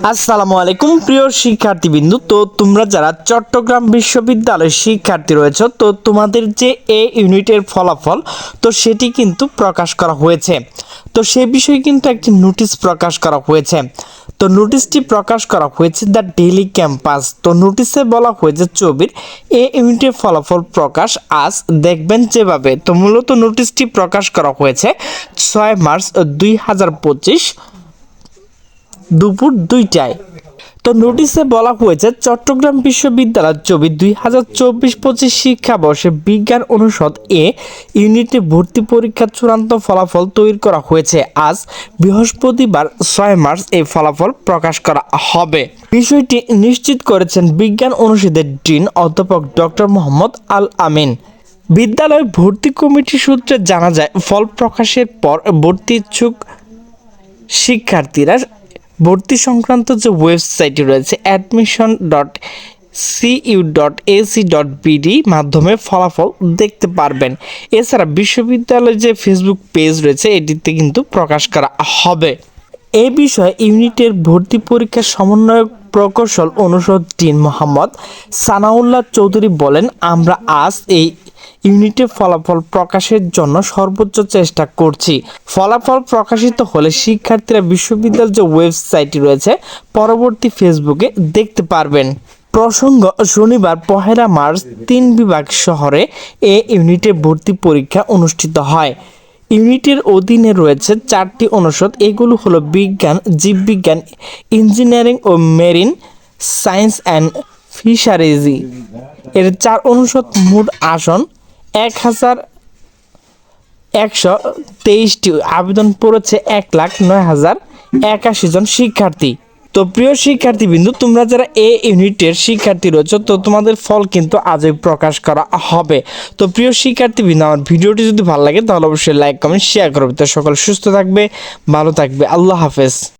আসসালামু আলাইকুম, প্রিয় শিক্ষার্থীবৃন্দু। তো তোমরা যারা চট্টগ্রাম বিশ্ববিদ্যালয়ের শিক্ষার্থী রয়েছে, তো তোমাদের যে এ ইউনিটের ফলাফল, তো সেটি কিন্তু প্রকাশ করা হয়েছে। তো সে বিষয়ে কিন্তু একটি নোটিশ প্রকাশ করা হয়েছে। তো নোটিশটি প্রকাশ করা হয়েছে দ্য ডেইলি ক্যাম্পাস। তো নোটিশে বলা হয়েছে, ছবির এ ইউনিটের ফলাফল প্রকাশ আজ দেখবেন যেভাবে। তো মূলত নোটিশটি প্রকাশ করা হয়েছে ছয় মার্চ দুই হাজার পঁচিশ। দুপুর দুইটায়। তো নোটিশে বলা হয়েছে, চট্টগ্রাম বিশ্ববিদ্যালয় ছবি দুই হাজার চব্বিশ পঁচিশ শিক্ষাবর্ষে বিজ্ঞান অনুষদ এ ইউনিটে ভর্তি পরীক্ষার চূড়ান্ত ফলাফল তৈরি করা হয়েছে। আজ বৃহস্পতিবার, ছয় মার্চ, এই ফলাফল প্রকাশ করা হবে। বিষয়টি নিশ্চিত করেছেন বিজ্ঞান অনুষদের ডিন অধ্যাপক ডক্টর মোহাম্মদ আল আমিন। বিদ্যালয় ভর্তি কমিটি সূত্রে জানা যায়, ফল প্রকাশের পর ভর্তি ইচ্ছুক শিক্ষার্থীরা ভর্তি সংক্রান্ত যে ওয়েবসাইটটি রয়েছে admission dot CU dot AC dot BD মাধ্যমে ফলাফল দেখতে পারবেন। এছাড়া বিশ্ববিদ্যালয়ের যে ফেসবুক পেজ রয়েছে, এটিতে কিন্তু প্রকাশ করা হবে। এ বিষয়ে ইউনিটের ভর্তি পরীক্ষার সমন্বয়ক প্রকৌশল অনুষদ ডিন মোহাম্মদ সানাউল্লাহ চৌধুরী বলেন, আমরা আজ এই ইউনিটে ফলাফল প্রকাশের জন্য সর্বোচ্চ চেষ্টা করছি। ফলাফল প্রকাশিত হলে শিক্ষার্থীরা বিশ্ববিদ্যালয়ের যে ওয়েবসাইটটি রয়েছে, পরবর্তী ফেসবুকে দেখতে পারবেন। প্রসঙ্গ, শনিবার পহেলা মার্চ তিন বিভাগ শহরে এ ইউনিটে ভর্তি পরীক্ষা অনুষ্ঠিত হয়। ইউনিটের অধীনে রয়েছে চারটি অনুষদ, এগুলো হলো বিজ্ঞান, জীববিজ্ঞান, ইঞ্জিনিয়ারিং ও মেরিন সায়েন্স অ্যান্ড ফিশারিজি। এর চার অনুষদ মোট আসন এক হাজার একশো তেইশটি আবেদন পড়েছে এক লাখ নয় হাজার একাশি জন শিক্ষার্থী। তো প্রিয় শিক্ষার্থী বিন্দু তোমরা যারা এ ইউনিটের শিক্ষার্থী রয়েছে, তো তোমাদের ফল কিন্তু আজই প্রকাশ করা হবে। তো প্রিয় শিক্ষার্থী বিন্দু আমার ভিডিওটি যদি ভালো লাগে, তাহলে অবশ্যই লাইক, কমেন্ট শেয়ার করবে। তো সকল সুস্থ থাকবে, ভালো থাকবে। আল্লাহ হাফেজ।